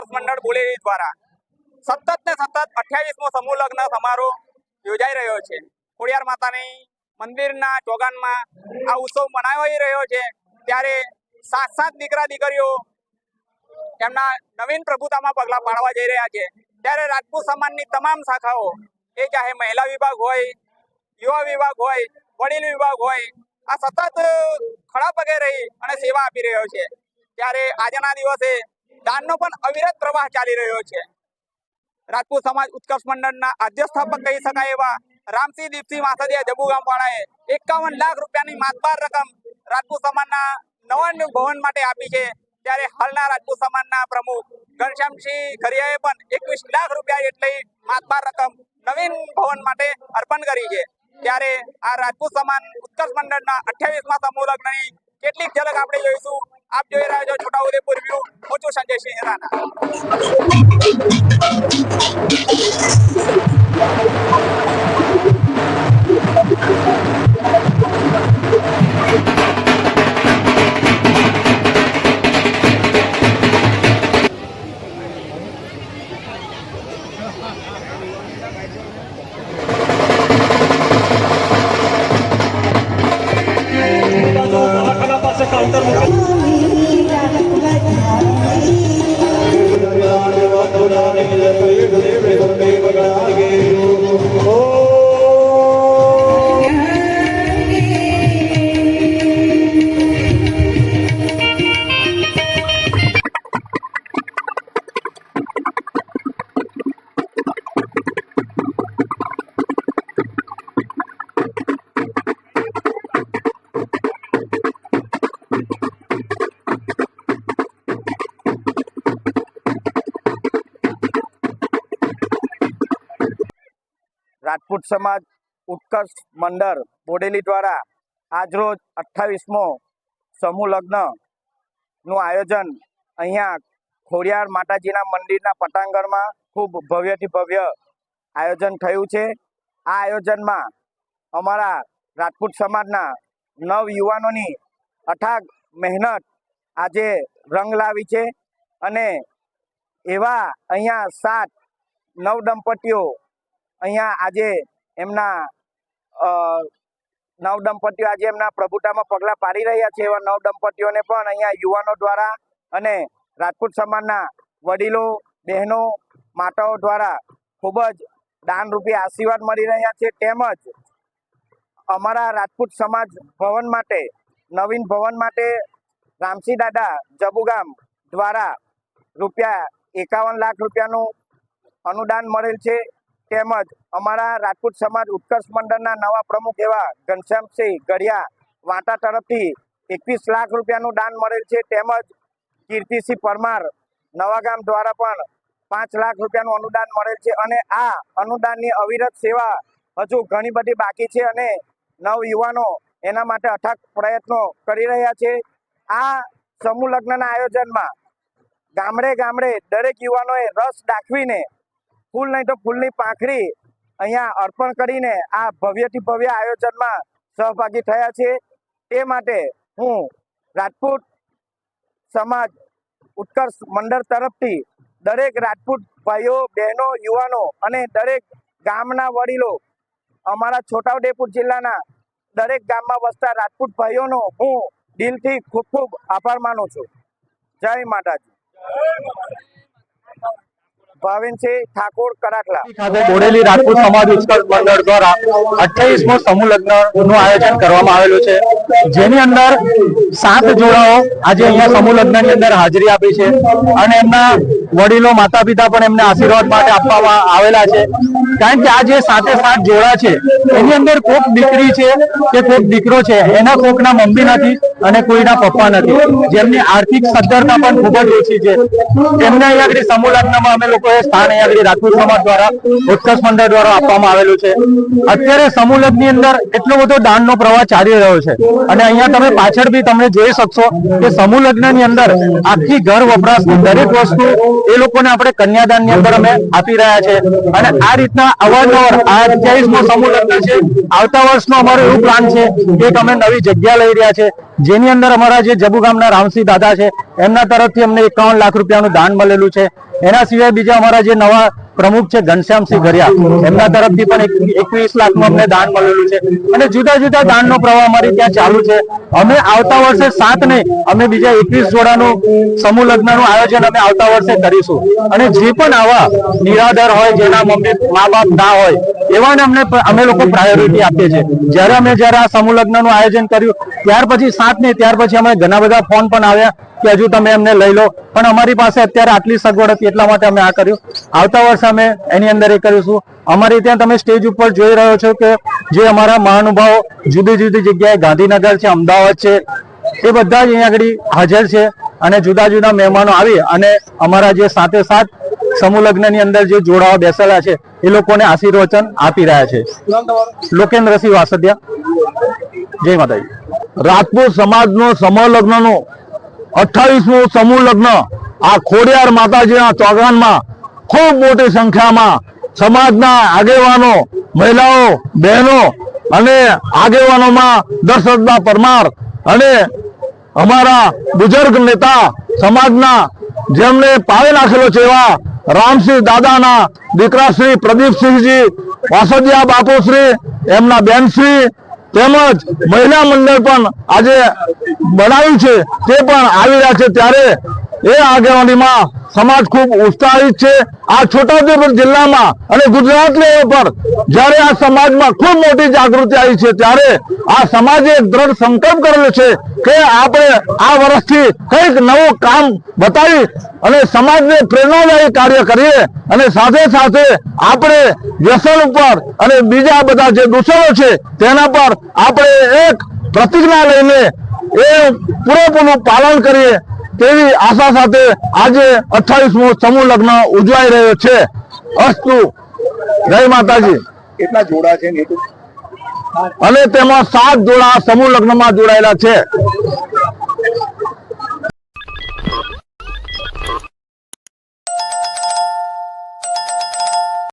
ઉત્કર્ષ મંડળ બોલેલી દ્વારા. સતત ને સતત અઠ્યાવીસમો સમૂહ લગ્ન સમારોહ યોજાઈ રહ્યો છે. ખોડિયાર માતાની મંદિરના ચોગાનમાં આ ઉત્સવ મનાવાઈ રહ્યો છે. ત્યારે સાત સાત દીકરા દીકરીઓ એમના નવીન પ્રભુતામાં પગલાં પાડવા જઈ રહ્યા છે. ત્યારે રાજપૂત સમાજની તમામ શાખાઓ, એ ચાહે મહિલા વિભાગ હોય, યુવા વિભાગ હોય, વડીલ વિભાગ હોય, આ સતત ખડા પગે રહી અને સેવા આપી રહ્યો છે. ત્યારે આજના દિવસે દાનનો પણ અવિરત પ્રવાહ ચાલી રહ્યો છે. રાજપૂત સમાજ ઉત્કર્ષ મંડળના આદ્ય કહી શકાય એવા રામસિંહ દીપસિંહ વાસદિયા જબુગામ વાળાએ એકાવન લાખ રૂપિયાની માતબાર રકમ રાજપૂત સમાજના નવા ભવન માટે આપી છે. ત્યારે હાલના રાજપૂત સમાજના પ્રમુખ ઘનશ્યામસિંહ ખરિયાએ પણ એકવીસ લાખ રૂપિયા જેટલી માતબાર રકમ નવીન ભવન માટે અર્પણ કરી છે. ત્યારે આ રાજપૂત સમાન ઉત્કર્ષ મંડળના અઠ્યાવીસમાં સમૂહ લગ્નની કેટલીક ઝલક આપણે જોઈશું. આપ જોઈ રહ્યા છો છોટાઉદેપુર વ્યૂ હું છું Sanjaysinh Hare Hare Hare Hare Rajput સમાજ ઉત્કર્ષ મંડળ બોડેલી દ્વારા આજરોજ અઠ્ઠાવીસમો સમૂહ લગ્નનું આયોજન અહીંયા ખોડિયાર માતાજીના મંદિરના પટાંગણમાં ખૂબ ભવ્યથી ભવ્ય આયોજન થયું છે. આ આયોજનમાં અમારા રાજપૂત સમાજના નવ યુવાનોની અથાગ મહેનત આજે રંગ લાવી છે અને એવા અહીંયા સાત નવ દંપતીઓ અહીંયા આજે એમના નવ દંપતીઓ આજે એમના પ્રભુતામાં પગલાં પાડી રહ્યા છે. એવા નવ દંપતીઓને પણ અહીંયા યુવાનો દ્વારા અને રાજપૂત સમાજના વડીલો, બહેનો, માતાઓ દ્વારા ખૂબ જ દાન રૂપે આશીર્વાદ મળી રહ્યા છે. તેમજ અમારા રાજપૂત સમાજ ભવન માટે, નવીન ભવન માટે રામસી દાદા જબુગામ દ્વારા રૂપિયા એકાવન લાખ રૂપિયાનું અનુદાન મળેલ છે. તેમજ અમારા રાજપૂત સમાજ ઉત્કર્ષ મંડળના નવા પ્રમુખ એવા ઘનશ્યામસિંહ ગઢિયા વાંટા તરફથી એકવીસ લાખ રૂપિયાનું દાન મળેલ છે. તેમજ કીર્તિસિંહ પરમાર નવાગામ દ્વારા પણ પાંચ લાખ રૂપિયાનું અનુદાન મળેલ છે અને આ અનુદાનની અવિરત સેવા હજુ ઘણી બધી બાકી છે અને નવ યુવાનો એના માટે અથાગ પ્રયત્નો કરી રહ્યા છે. આ સમૂહ લગ્નના આયોજનમાં ગામડે ગામડે દરેક યુવાનોએ રસ દાખવીને ફૂલ નહીં તો ફૂલની પાંખડી અહીંયા અર્પણ કરીને આ ભવ્યથી ભવ્ય આયોજનમાં સહભાગી થયા છે તે માટે હું રાજપૂત સમાજ ઉત્કર્ષ મંડળ તરફથી દરેક રાજપૂત ભાઈઓ, બહેનો, યુવાનો અને દરેક ગામના વડીલો, અમારા છોટાઉદેપુર જિલ્લાના દરેક ગામમાં વસતા રાજપૂત ભાઈઓનો હું દિલથી ખૂબ ખૂબ આભાર માનું છું. જય માતાજી. સાત જોડાઓ આજે અહીંયા સમૂહની અંદર હાજરી આપી છે અને એમના વડીલો માતા પિતા પણ એમને આશીર્વાદ માટે આપવામાં આવેલા છે. કારણ કે આ જે સાતે સાત જોડા છે, એની અંદર કોક દીકરી છે કે કોક દીકરો છે, એના કોકના મમ્મી નથી. અને કોઈના પપ્પા નથી. જેમની આર્થિક સદ્ધરતા પણ ખૂબ જ ઓછી છે. તેમને અહીંયા આગળ સમૂહ લગ્નમાં અમે લોકોએ સ્થાન અહીંયા રાજપૂત સમાજ દ્વારા. ઉત્કર્ષ મંડળ દ્વારા આપવામાં આવેલું છે. અત્યારે સમૂહ અંદર એટલો બધો દાનનો પ્રવાહ ચાલી રહ્યો છે. અને અહીંયા તમે પાછળ બી તમે જોઈ શકશો કે સમૂહ લગ્નની અંદર આખી ઘર વપરાશની દરેક વસ્તુ એ લોકોને આપણે કન્યાદાનની અંદર અમે આપી રહ્યા છે. અને આ રીતના અવારનવાર આ અઠ્યાવીસમો સમૂહ છે. આવતા વર્ષનો અમારો એવું પ્લાન છે કે તમે નવી જગ્યા લઈ રહ્યા છે. જેની અંદર અમારા જે જબુ ગામના રામસિંહ દાદા છે, એમના તરફથી અમને એકાવન લાખ રૂપિયાનું દાન મળેલું છે. એના સિવાય બીજા અમારા જે નવા પ્રમુખ છે ઘનશ્યામસિંહ ગરિયા એમના તરફથી પણ એકવીસ લાખનું અમને દાન મળેલું છે. અને જુદા જુદા દાનનો પ્રવાહ અમારી ત્યાં ચાલુ છે. અમે આવતા વર્ષે સાત નહીં અમે બીજા એકવીસ જોડાનું સમૂહ લગ્નનું આયોજન અમે આવતા વર્ષે કરીશું. અને જે પણ આવા નિરાધાર હોય જેના મમ્મી મા બાપ ના હોય એવાને અમને અમે લોકો પ્રાયોરિટી આપીએ છીએ. જ્યારે અમે જ્યારે આ સમૂહ લગ્નનું આયોજન કર્યું ત્યાર પછી સાત નહીં ત્યાર પછી અમે ઘણા બધા ફોન પણ આવ્યા. કે હજુ તમે એમને લઈ લો. પણ અમારી પાસે અત્યારે આટલી સગવડ હતી એટલા માટે અમે આ કર્યું. આવતા વર્ષે અમે એની અંદર એ કરીશું અમારી ત્યાં તમે સ્ટેજ ઉપર જોઈ રહ્યો છો કે જે અમારા મહાનુભાવો જુદી જુદી જગ્યાએ ગાંધીનગર છે અમદાવાદ છે એ બધા જ અહીંયા આગળ હાજર છે અને જુદા જુદા મહેમાનો આવી અને અમારા જે સાથે સાથ સમૂહ લગ્નની અંદર જે જોડાવા બેસેલા છે એ લોકોને આશીર્વચન આપી રહ્યા છે. લોકેન્દ્રસિંહ વાસદિયા. જય માતાજી. રાજપૂત સમાજનો સમૂહ લગ્નનું અઠ્ઠાવીસમું સમૂહ લગ્ન. આ ખોડિયાર માતાજીના ચોગાનમાં ખૂબ મોટી સંખ્યામાં સમાજના આગેવાનો, મહિલાઓ, બહેનો અને આગેવાનોમાં દર્શકદા પરમાર અને અમારા બુજુર્ગ નેતા સમાજના જેમને પાવે નાખેલો છે એવા રામસિંહ દાદાના દીકરા શ્રી પ્રદીપસિંહજી, વાસદિયા બાપુશ્રી એમના બેનશ્રી તેમજ મહિલા મંડળ પણ આજે બનાવ્યું છે, તે પણ આવી રહ્યા છે ત્યારે એ આગેવાનીમાં સમાજ ખૂબ ઉત્સાહિત છે. આ છોટાઉદેપુર જિલ્લામાં અને ગુજરાત લેવલ પર જ્યારે આ સમાજમાં ખૂબ મોટી જાગૃતિ આવી છે, ત્યારે આ સમાજે દ્રઢ સંકલ્પ કરેલો છે કે આપણે આ વર્ષથી કંઈક નવું કામ બતાવી અને સમાજને પ્રેરણાદાયી કાર્ય કરીએ અને સાથે સાથે આપણે વ્યસન ઉપર અને બીજા બધા જે દૂષણો છે, તેના પર આપણે એક પ્રતિજ્ઞા લઈને એ પૂરેપૂરું પાલન કરીએ તેવી આશા સાથે આજે અઠ્ઠાવીસમો સમૂહ લગ્ન ઉજવાઈ રહ્યો છે. અસ્તુ. જય માતાજી. કેટલા જોડા છે અને તેમાં સાત જોડા સમૂહ લગ્નમાં જોડાયેલા છે.